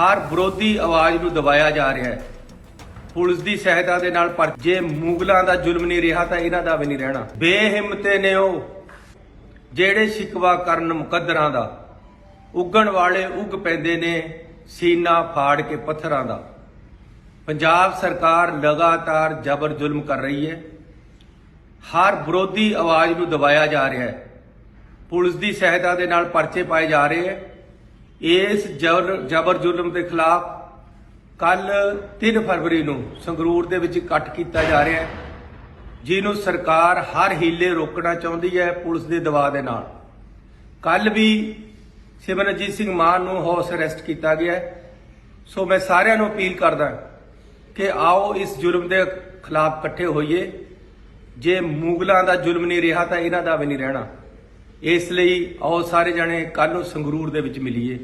ਹਰ ਵਿਰੋਧੀ ਆਵਾਜ਼ ਨੂੰ ਦਬਾਇਆ ਜਾ ਰਿਹਾ ਹੈ। ਪੁਲਿਸ ਦੀ ਸਹਾਇਤਾ ਦੇ ਨਾਲ ਪਰ ਜੇ ਮੁਗਲਾਂ ਦਾ ਜ਼ੁਲਮ ਨਹੀਂ ਰਿਹਾ ਤਾਂ ਇਹਨਾਂ ਦਾ ਵੀ ਨਹੀਂ ਰਹਿਣਾ। ਬੇਹਿੰਮਤੇ ਨੇ ਉਹ, ਜਿਹੜੇ ਸ਼ਿਕਵਾ ਕਰਨ ਮੁਕੱਦਰਾਂ ਦਾ, ਉੱਗਣ ਵਾਲੇ ਉੱਗ ਪੈਂਦੇ ਨੇ ਸੀਨਾ ਫਾੜ ਕੇ ਪੱਥਰਾਂ ਦਾ। ਪੰਜਾਬ ਸਰਕਾਰ ਲਗਾਤਾਰ ਜ਼ਬਰ ਜ਼ੁਲਮ ਕਰ ਰਹੀ ਹੈ। ਹਰ ਵਿਰੋਧੀ ਆਵਾਜ਼ ਨੂੰ ਦਬਾਇਆ ਜਾ ਰਿਹਾ ਹੈ। ਪੁਲਿਸ ਦੀ ਸਹਾਇਤਾ ਦੇ ਨਾਲ ਪਰਚੇ ਪਾਏ ਜਾ ਰਹੇ ਹੈ। ਇਸ ਜ਼ਬਰ ਜ਼ਬਰ ਜ਼ੁਲਮ ਦੇ ਖਿਲਾਫ ਕੱਲ 3 ਫਰਵਰੀ ਨੂੰ ਸੰਗਰੂਰ ਦੇ ਵਿੱਚ ਇਕੱਠ ਕੀਤਾ ਜਾ ਰਿਹਾ ਹੈ, ਜਿਹਨੂੰ ਸਰਕਾਰ ਹਰ ਹੀਲੇ ਰੋਕਣਾ ਚਾਹੁੰਦੀ ਹੈ ਪੁਲਿਸ ਦੇ ਦਬਾਅ ਦੇ ਨਾਲ। ਕੱਲ ਵੀ ਸਿਮਰਨਜੀਤ ਸਿੰਘ ਮਾਨ ਨੂੰ ਹਾਊਸ ਅਰੈਸਟ ਕੀਤਾ ਗਿਆ ਸੋ ਮੈਂ ਸਾਰਿਆਂ ਨੂੰ ਅਪੀਲ ਕਰਦਾ ਕਿ ਆਓ ਇਸ ਜ਼ੁਲਮ ਦੇ ਖਿਲਾਫ ਇਕੱਠੇ ਹੋਈਏ। ਜੇ ਮੁਗਲਾਂ ਦਾ ਜ਼ੁਲਮ ਨਹੀਂ ਰਿਹਾ ਤਾਂ ਇਹਨਾਂ ਦਾ ਵੀ ਨਹੀਂ ਰਹਿਣਾ। ਇਸ ਲਈ ਆਓ ਸਾਰੇ ਜਣੇ ਕੱਲ ਨੂੰ ਸੰਗਰੂਰ ਦੇ ਵਿੱਚ ਮਿਲੀਏ।